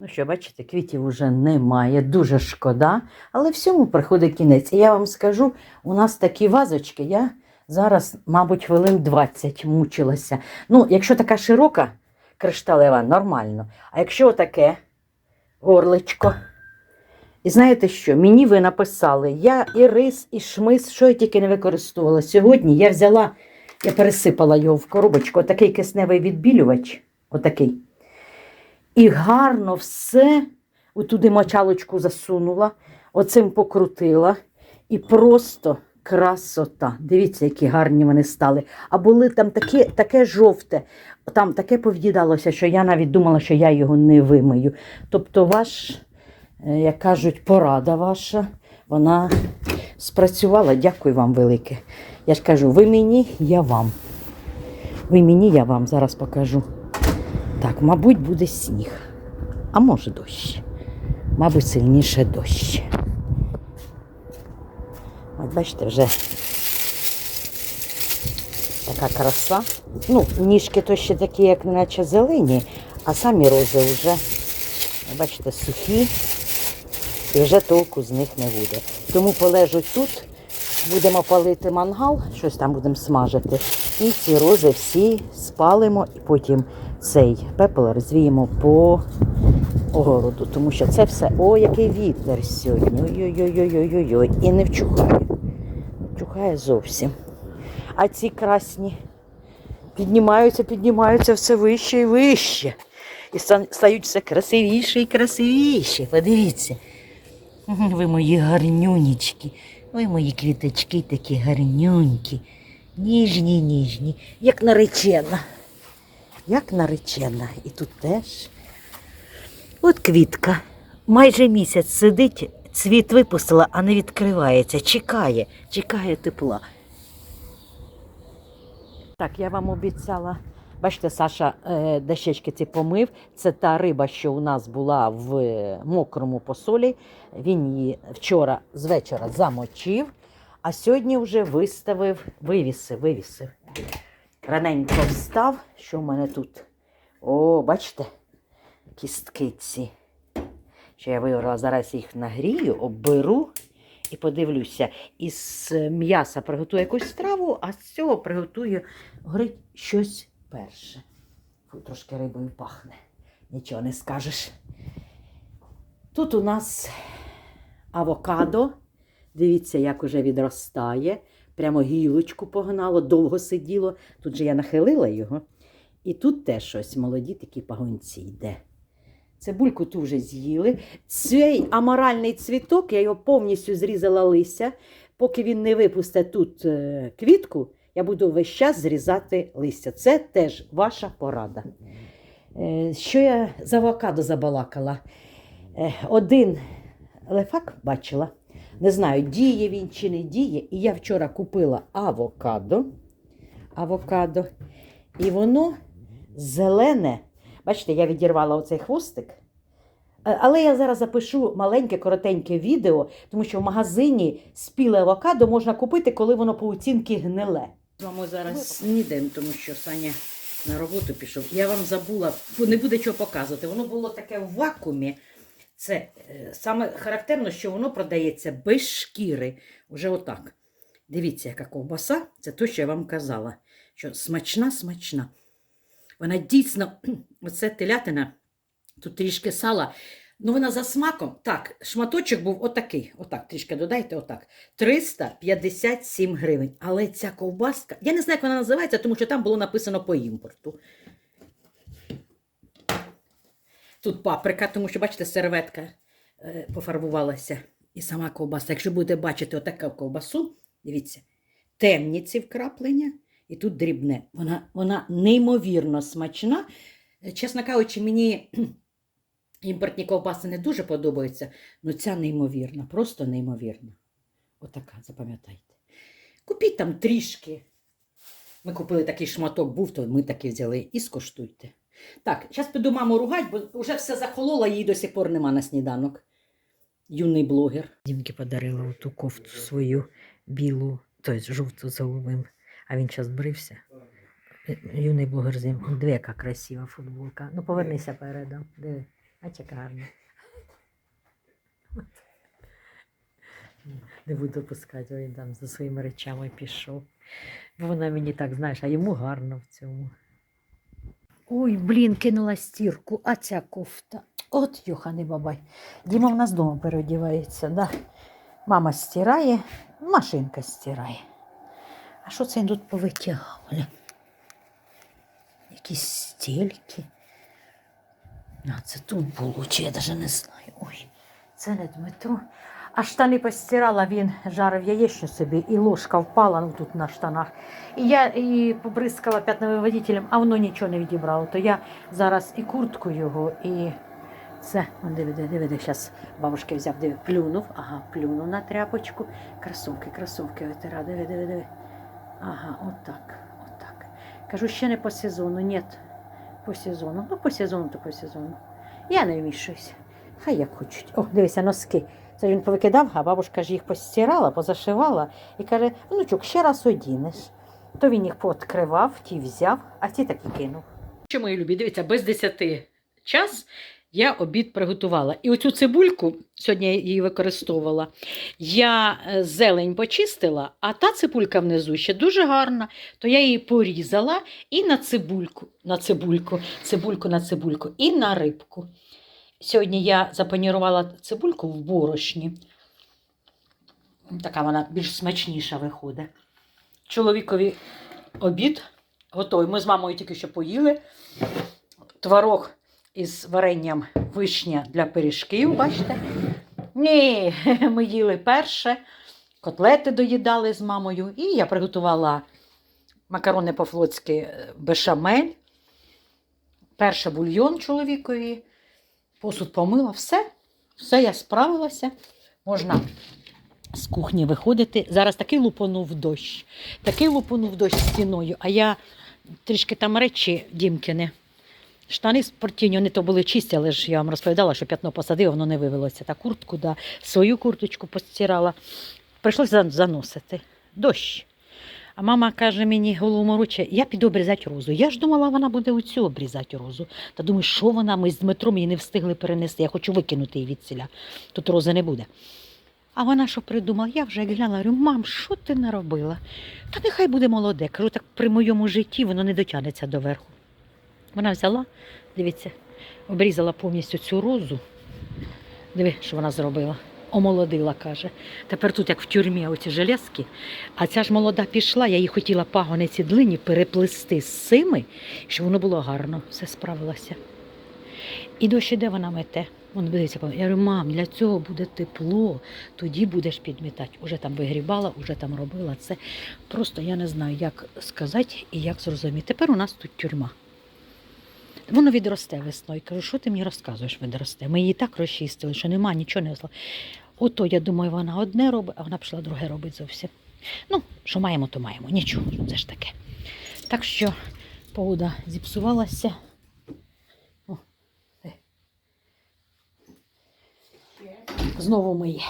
Ну що, бачите, квітів уже немає, дуже шкода, але всьому приходить кінець. І я вам скажу, у нас такі вазочки, я зараз, мабуть, хвилин 20 мучилася. Ну, якщо така широка кришталева, нормально. А якщо таке горличко. І знаєте що? Мені ви написали, я і рис, і шмис, що я тільки не використовувала. Сьогодні я взяла, я пересипала його в коробочку, отакий кисневий відбілювач, отакий. І гарно все туди мочалочку засунула, оцим покрутила. І просто красота. Дивіться, які гарні вони стали. А були там таке, таке жовте, там таке пов'їдалося, що я навіть думала, що я його не вимию. Тобто, ваш, е, як кажуть, порада ваша, вона спрацювала. Дякую вам велике. Я ж кажу, ви мені, я вам. Ви мені, я вам зараз покажу. Так, мабуть, буде сніг. А може дощ. Мабуть, сильніше дощ. От бачите, вже така краса. Ну, ніжки то ще такі, як наче зелені, а самі рози вже, бачите, сухі, і вже толку з них не буде. Тому полежуть тут, будемо палити мангал, щось там будемо смажити. І ці рози всі спалимо, і потім цей пепел розвіємо по огороду, тому що це все, о, який вітер сьогодні. Ой-ой-ой-ой-ой-ой. І не вчухає. Вчухає зовсім. А ці красні піднімаються, піднімаються все вище і вище. І стають все красивіше і красивіше. Подивіться. Ви мої гарнюнічки. Ви мої квіточки такі гарнюнькі. Ніжні, ніжні, як наречена. Як наречена. І тут теж. От квітка. Майже місяць сидить, цвіт випустила, а не відкривається. Чекає, чекає тепла. Так, я вам обіцяла. Бачите, Саша е, дощечки ці помив. Це та риба, що у нас була в мокрому посолі. Він її вчора з вечора замочив, а сьогодні вже виставив, вивісив, вивісив. Раненько встав, що в мене тут. О, бачите, кістки ці. Що я вибрала, зараз їх нагрію, обберу і подивлюся. Із м'яса приготую якусь страву, а з цього приготую горить щось перше. Фу, трошки рибою пахне. Нічого не скажеш. Тут у нас авокадо. Дивіться, як уже відростає. Прямо гілочку погнало, довго сиділо. Тут же я нахилила його. І тут теж щось молоді такі пагонці йде. Цибульку ту вже з'їли. Цей аморальний цвіток, я його повністю зрізала листя. Поки він не випустить тут е, квітку, я буду весь час зрізати листя. Це теж ваша порада. Е, Що я з авокадо забалакала? Е, Один лефак бачила. Не знаю, діє він чи не діє. І я вчора купила авокадо. Авокадо. І воно зелене. Бачите, я відірвала оцей хвостик. Е, Але я зараз запишу маленьке, коротеньке відео, тому що в магазині спіле авокадо можна купити, коли воно по оцінки гниле. З вами зараз снідаємо, тому що Саня на роботу пішов. Я вам забула, не буде чого показувати. Воно було таке в вакуумі. Це е, саме характерно, що воно продається без шкіри. Уже отак. Дивіться, яка ковбаса. Це те, що я вам казала. Що смачна, смачна. Вона дійсно, оце телятина, тут трішки сала. Ну, вона за смаком. Так, шматочок був отакий. Отак, трішки додайте, отак. 357 гривень. Але ця ковбаска, я не знаю, як вона називається, тому що там було написано по імпорту. Тут паприка, тому що, бачите, серветка е, пофарбувалася. І сама ковбаса. Якщо будете бачити отаку ковбасу, дивіться, темні ці вкраплення, і тут дрібне. Вона, вона неймовірно смачна. Е, Чесно кажучи, мені імпортні ковбаси не дуже подобаються, але ця неймовірна, просто неймовірна. Отака, запам'ятайте. Купіть там трішки. Ми купили такий шматок, був, то ми такий взяли і скоштуйте. Так, зараз піду маму ругать, бо вже все захололо, її до сих пор нема на сніданок. Юний блогер. Дімки подарила ту кофту свою білу, тобто жовту золовим, а він зараз брився. Юний блогер з ним. Диви, яка красива футболка. Ну, повернися передом. Диви. Бач, яка гарна. Не буду пускати, він там за своїми речами пішов. Бо вона мені так, знаєш, а йому гарно в цьому. Ой, блін, кинула стірку, а ця кофта. От Йоханий бабай. Діма в нас вдома переодівається, да? Мама стирає, машинка стирає. А що це тут повитягав? Якісь стільки. А це тут було, чи я навіть не знаю. Ой, це не Дмитро. А штани постирала, він жарив яєчню собі, і ложка впала ну, тут на штанах. І я і побризкала п'ятновим водителем, а воно нічого не відібрало. То я зараз і куртку його, і це, он диви, диви, зараз бабушки взяв, диви, плюнув, ага, плюнув на тряпочку. Кросовки, кросовки витира, диви, диви, диви. Ага, отак, отак. Кажу, ще не по сезону, ні, по сезону. Ну, по сезону, то по сезону. Я не вмішуюся. Хай як хочуть. О, дивися, носки. Це він повикидав, а бабушка ж їх постирала, позашивала і каже: внучок, ще раз одінеш. То він їх пооткривав, ті взяв, а ті так і кинув. Що, мої любі, дивіться, без 10 час я обід приготувала. І оцю цибульку, сьогодні я її використовувала, я е, зелень почистила, а та цибулька внизу ще дуже гарна, то я її порізала і на цибульку, на цибульку, цибульку на цибульку, і на рибку. Сьогодні я запанірувала цибульку в борошні. Така вона більш смачніша виходить. Чоловікові обід готовий. Ми з мамою тільки що поїли. Творог із варенням вишня для пиріжків, бачите? Ні, ми їли перше, котлети доїдали з мамою, і я приготувала макарони по-флотськи е, бешамель, перше бульйон чоловікові, посуд помила, все, все я справилася. Можна з кухні виходити. Зараз такий лупанув дощ, такий лупанув дощ стіною, а я трішки там речі дімкини. Штани спортивні, вони то були чисті, але ж я вам розповідала, що п'ятно посадив, воно не вивелося. Та куртку, да, свою курточку постирала. Прийшлося заносити. Дощ. А мама каже мені, голову мороче, я піду обрізати розу. Я ж думала, вона буде оцю обрізати розу. Та думаю, що вона, ми з Дмитром її не встигли перенести. Я хочу викинути її від ціля. Тут рози не буде. А вона що придумала? Я вже глянула, говорю, мам, що ти наробила? Та нехай буде молоде. Кажу, так при моєму житті воно не дотягнеться до верху. Вона взяла, дивіться, обрізала повністю цю розу. Диви, що вона зробила. Омолодила, каже. Тепер тут, як в тюрмі, оці железки. А ця ж молода пішла, я їй хотіла пагони ці длині переплести з цими, щоб воно було гарно, все справилося. І дощ іде вона мете. Вон дивиться, я говорю, мам, для цього буде тепло, тоді будеш підмітати. Уже там вигрібала, уже там робила це. Просто я не знаю, як сказати і як зрозуміти. Тепер у нас тут тюрма. Воно відросте весною. Кажу, що ти мені розказуєш, відросте? Ми її так розчистили, що нема, нічого не зла. Ото, я думаю, вона одне робить, а вона пішла друге робить зовсім. Ну, що маємо, то маємо. Нічого, це ж таке. Так що погода зіпсувалася. О, е. Знову миє.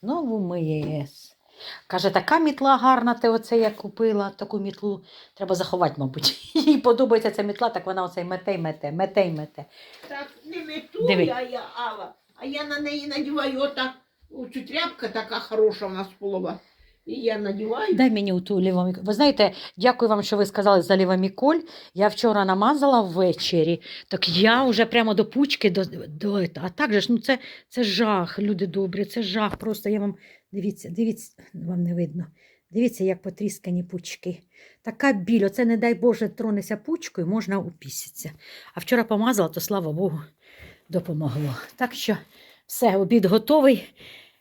Знову миє. Каже, така мітла гарна, ти оце я купила, таку мітлу треба заховати, мабуть. Їй подобається ця мітла, так вона оце й мете й мете, мете й мете. Так не мету Диви. я, я Алла, а я на неї надіваю отак. Оцю тряпка така хороша в нас полова. І я надіваю. Дай мені ту лівоміколь. Ви знаєте, дякую вам, що ви сказали за лівоміколь. Я вчора намазала ввечері, так я вже прямо до пучки, до, до, а так же ж, ну це, це жах, люди добрі, це жах. Просто я вам дивіться, дивіться, вам не видно. Дивіться, як потріскані пучки. Така біль, оце, не дай Боже, тронеся пучкою, можна упіситися. А вчора помазала, то слава Богу, допомогло. Так що все, обід готовий.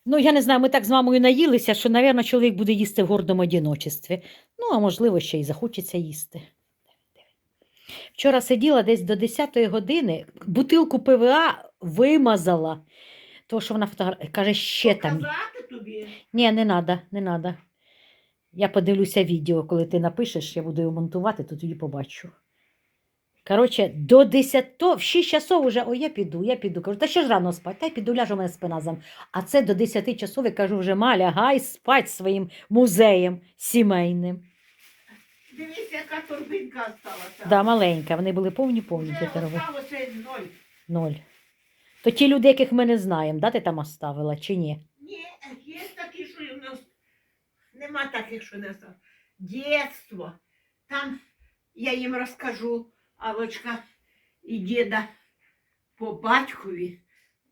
Ну, я не знаю, ми так з мамою наїлися, що, мабуть, чоловік буде їсти в гордому одіночестві. Ну, а можливо, ще й захочеться їсти. Вчора сиділа десь до 10 години, бутилку ПВА вимазала. То, що вона фотограф... каже, ще там. Показати тобі. Ні, не треба, не треба. Я подивлюся відео, коли ти напишеш, я буду його монтувати, то тоді побачу. Коротше, до 10, то в 6 часов уже, ой, я піду, я піду. Кажу, та ще ж рано спать, та й піду, ляжу у мене спина зам. А це до 10 часов, я кажу, вже ма, лягай спать своїм музеєм сімейним. Дивись, яка торбинка осталася. Да, маленька, вони були повні повні Вже осталося ноль. Ноль. То ті люди, яких ми не знаємо, да, ти там оставила чи ні? Ні, є такі, що у нас нема таких, що не знаю. Дєтство. Там я їм розкажу, Алочка і діда по батькові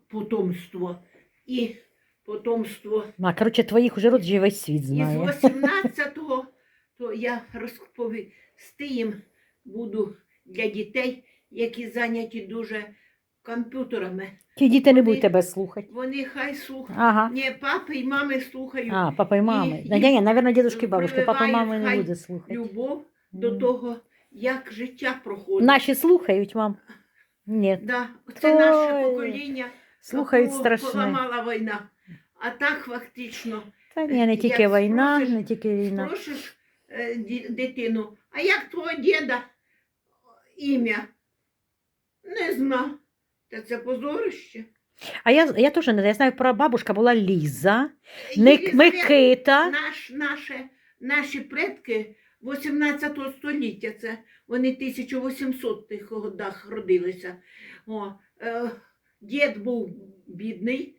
потомство і потомство А, коротше, твоїх уже род весь світ із знає. 18-го, то я розповісти їм буду для дітей, які зайняті дуже комп'ютерами. Ті діти не будуть тебе слухати. Вони хай слухають. Ага. Ні, папи і мами слухають. А, папа і мами. І- Ні, ні, навірно, дідушки і бабушки. Папа і мами не буде слухати. Любов до того, як життя проходить. Наші слухають, мам? Ні. Да, це наше покоління. Слухають страшне. Поламала війна. А так фактично Та ні, не Як тільки війна, спросиш- не тільки війна. Спросиш е, дитину, а як твого діда ім'я? Не знаю. Та це позорище. А я, я теж не знаю. Я знаю, про бабушка була Ліза, Ник, Микита. Наш, наше, наші предки 18 століття, це вони 1800-х годах родилися. О, е, дід був бідний.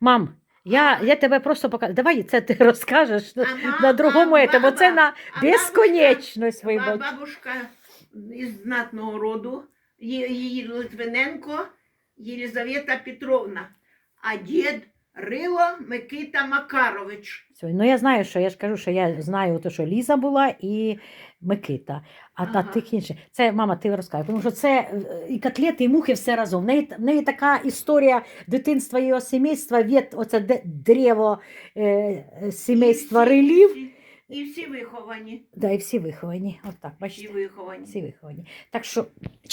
Мам, я, я тебе просто покажу. Давай це ти розкажеш на, а ма- на другому етапі, бо це на безконечність, бабушка- Бабушка із знатного роду, її Литвиненко Єлизавета Петровна, а дід Рило Микита Макарович. Все, Ну я знаю, що я ж кажу, що я знаю, то, що Ліза була і Микита. А та тих інших. Це мама, ти розкажи, тому що це е, і котлети, і мухи все разом. В неї, в неї така історія дитинства і його сімейства, від оце древо е, е, сімейства рилів. І всі виховані. Да, і всі виховані. От так, Всі виховані. всі виховані. Так що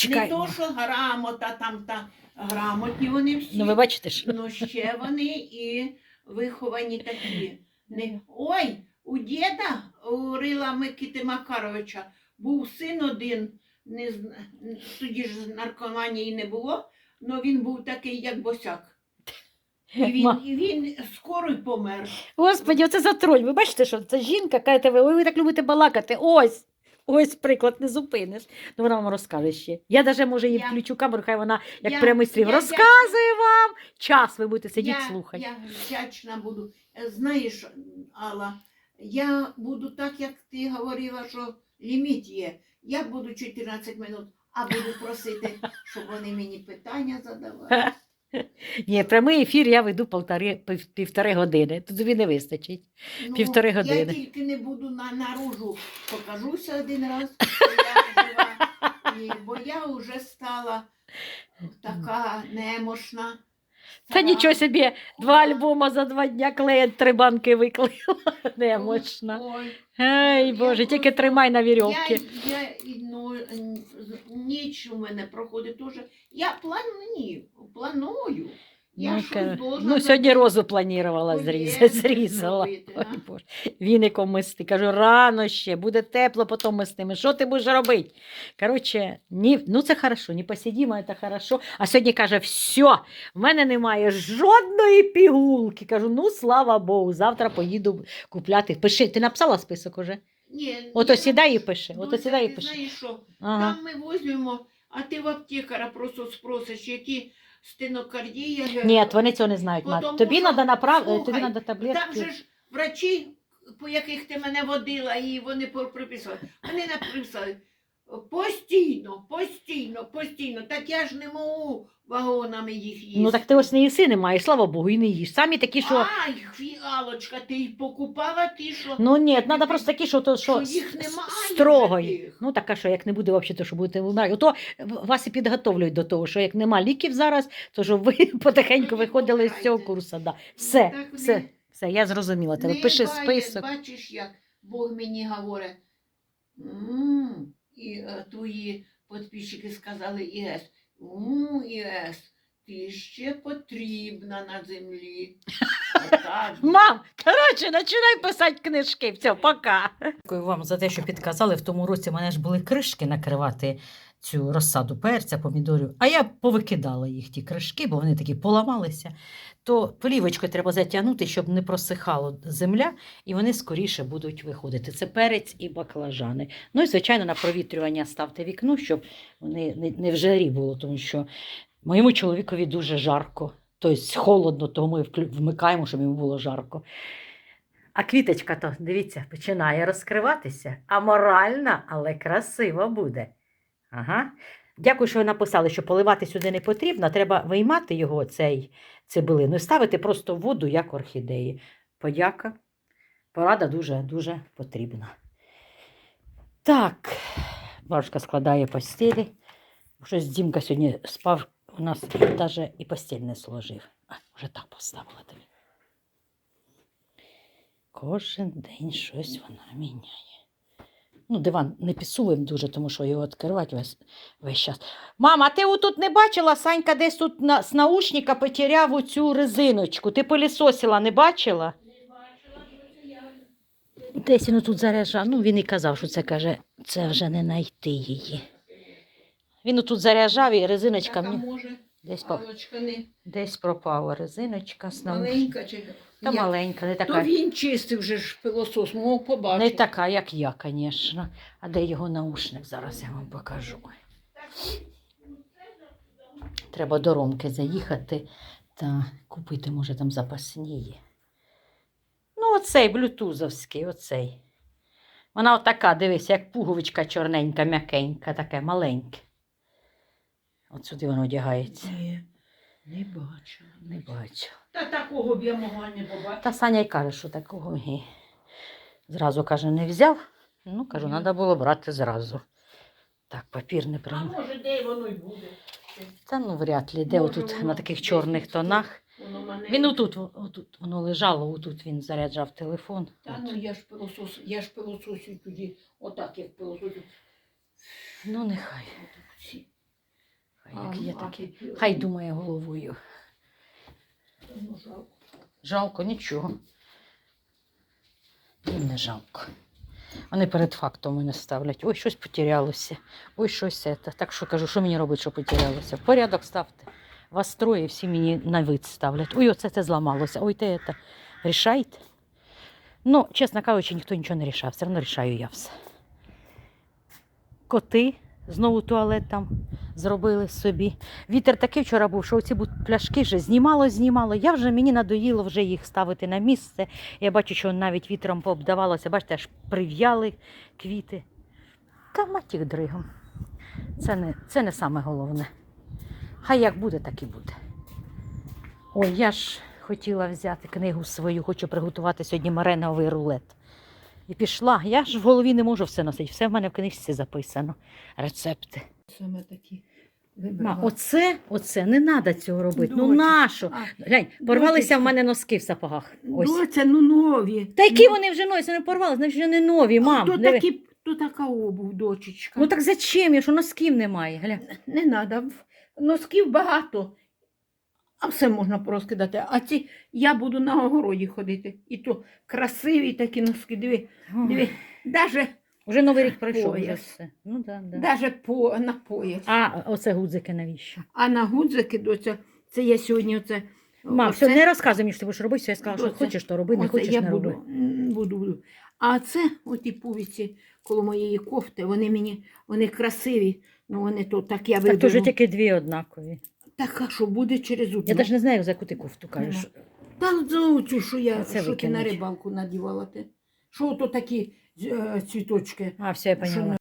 Не то, що грамота там та грамотні вони всі. Ну ви бачите ж. Ну, ще вони і виховані такі. Не... Ой, у діда, у Рила Микити Макаровича, був син один, не... тоді ж наркоманії не було, але він був такий, як босяк. І він, і він скоро й помер. Господи, оце за троль. Ви бачите, що це жінка, каже, ви, ви так любите балакати. Ось. Ось приклад, не зупиниш. Ну вона вам розкаже ще. Я навіть може її Я- включу камеру, хай вона як Я- прямий стрім я- розказує вам. Час ви будете сидіти я, слухати. Я вдячна буду. Е, Знаєш, Алла, я буду так, як ти говорила, що ліміт є. Я буду 14 минут, а буду просити, щоб вони мені питання задавали. Ні, прямий ефір я веду полтори, пів- півтори години. Тут тобі не вистачить. Півтори Я тільки не буду на, наружу покажуся один раз, я жива, і, бо я вже стала така немощна. Та нічого собі, два альбома за два дня клеїть, три банки виклеїла. Немощна. Ой, Ей, Боже, тільки тримай на вірьовці. я, я ну, ніч у мене проходить дуже. Я планую, планую. Я Ну, щось должна ну, сьогодні розу планувала зрізати, зрізала. зробити, Ой. Боже. Віником мисти. Кажу, рано ще, буде тепло, потім мистимо. Що ти будеш робити? Коротше, ні, ну це хорошо, не посидімо, це хорошо. А сьогодні каже, все, в мене немає жодної пігулки. Кажу, ну слава Богу, завтра поїду купляти. Пиши, ти написала список уже? Ні, Ото я- сідай і пиши, Ну, ото це сідай і ти пиши. Знаєш що, Ага. там ми возьмемо, а ти в аптекара просто спросиш, які стенокардія. Ні, вони цього не знають. Потому Тобі що, треба направ... тобі слухай, треба Там таблетки. же ж врачі, по яких ти мене водила, і вони по- приписували. Вони написали постійно, постійно, постійно. Так я ж не можу вагонами їх їсти. Ну так ти ось не їси не маєш, слава Богу, і не їш. Самі такі, що. Ай, фіалочка, ти й покупала ті, що, Ну ні, треба просто такі, що то що, що їх немає тих. Ну така, що як не буде взагалі, то що будете вмирати. Ото вас і підготовлюють до того, що як нема ліків зараз, то щоб ви потихеньку Тоді виходили з цього курсу. Да. Все, Так все, все, я зрозуміла тебе. Пиши бає- список. Бачиш, як Бог мені говорить. «М, І е, твої підписчики сказали ЄС. У ЄС, ти ще потрібна на землі. Отак. Мам, коротше, починай писати книжки. Все, пока. Дякую вам за те, що підказали. В тому році мене ж були кришки накривати цю розсаду перця, помідорів. А я повикидала їх, ті кришки, бо вони такі поламалися. То плівочкою треба затягнути, щоб не просихала земля, і вони скоріше будуть виходити. Це перець і баклажани. Ну і, звичайно, на провітрювання ставте вікно, щоб вони не, не в жарі було, тому що Моєму чоловікові дуже жарко. Тобто холодно, тому ми вмикаємо, щоб йому було жарко. А квіточка то, дивіться, починає розкриватися. Аморальна, але красива буде. Ага. Дякую, що ви написали, що поливати сюди не потрібно. Треба виймати його, цей цибулину, і ставити просто в воду, як орхідеї. Подяка. Порада дуже-дуже потрібна. Так, бабушка складає постілі. Щось Дімка сьогодні спав, у нас навіть і постіль не сложив. А, вже так поставила тобі. Кожен день щось вона міняє. Ну, диван не підсуваємо дуже, тому що його відкривати весь, весь час. Мама, ти отут не бачила, Санька десь тут на, з наушника потеряв оцю резиночку. Ти пилісосила, не бачила? Десь він тут заряджав. Ну, він і казав, що це каже, це вже не знайти її. Він тут заряджав і резиночка мені десь, по- не десь пропала. Резиночка з наушника. маленька чи Та Я- маленька, не То він чистив вже ж пилосос, мов побачити. Не така, як я, звісно. А де його наушник? Зараз я вам покажу. Треба до Ромки заїхати та купити, може, там запасні є. Ну, оцей блютузовський, оцей. Вона отака, дивись, як пуговичка чорненька, м'якенька, таке маленьке. От сюди воно одягається. Не бачу. Не бачу. Та такого б я могла не побачити. Та Саня й каже, що такого і зразу каже, не взяв. Ну, кажу, Ні. треба було брати зразу. Так, папір не А може, де воно й буде. Та ну вряд ли, де Може, отут воно на таких чорних тонах. Воно мене... Він отут, отут воно лежало, отут він заряджав телефон. Та От. ну я ж пилосос, я ж пилососю тоді, отак як пилососю. Ну, нехай. Як є а Хай думає головою. ну, жалко. Жалко, нічого. Їм не жалко. Вони перед фактом мене ставлять. Ой, щось потерялося. Ой, щось це. Так що кажу, що мені робити, що потерялося? В порядок ставте. Вас троє, всі мені на вид ставлять. Ой, оце це зламалося. Ой, те це. Рішайте. Ну, чесно кажучи, ніхто нічого не рішав. Все одно рішаю я все. Коти знову туалет там зробили собі. Вітер такий вчора був, що оці пляшки вже знімало, знімало. Я вже мені надоїло вже їх ставити на місце. Я бачу, що навіть вітром пообдавалося, бачите, аж прив'яли квіти. Та мать їх дригом. Це не, це не саме головне. Хай як буде, так і буде. Ой, я ж хотіла взяти книгу свою, хочу приготувати сьогодні мареновий рулет. І пішла. Я ж в голові не можу все носити. Все в мене в книжці записано. Рецепти. Саме такі Ма, оце, оце не треба цього робити. Ну Доча. нащо? А, Глянь, порвалися Дочечка. в мене носки в сапогах. Ось. Доця, ну нові. Та які Ну, вони вже носять, вони порвали, значить вже не нові, мам. То, диви. такі, то така обув, дочечка. Ну так зачем? Якщо носків немає. Гля. Не треба. Носків багато, а все можна порозкидати. А ці я буду на огороді ходити. І то красиві такі носки. Диви, диви. Даже, Вже новий рік пройшов. Вже все. Ну, да, да. даже по, на пояс. А, оце гудзики навіщо? А на гудзики, доця, це я сьогодні оце. Мам, оце- все, не розказуй мені, що ти будеш робити, все, я сказала, що Доця, хочеш, то роби, не оце хочеш, я не буду, роби. м, буду, буду. А це, оті пувіці коло моєї кофти, вони мені, вони красиві. Ну вони то так я Так то вже тільки дві однакові. Так, а що буде через одну? Я навіть не знаю, за яку ти кофту кажеш. Та за цю, що я Це що ти на рибалку надівала ти. Що то такі е, цвіточки? А, все, я поняла.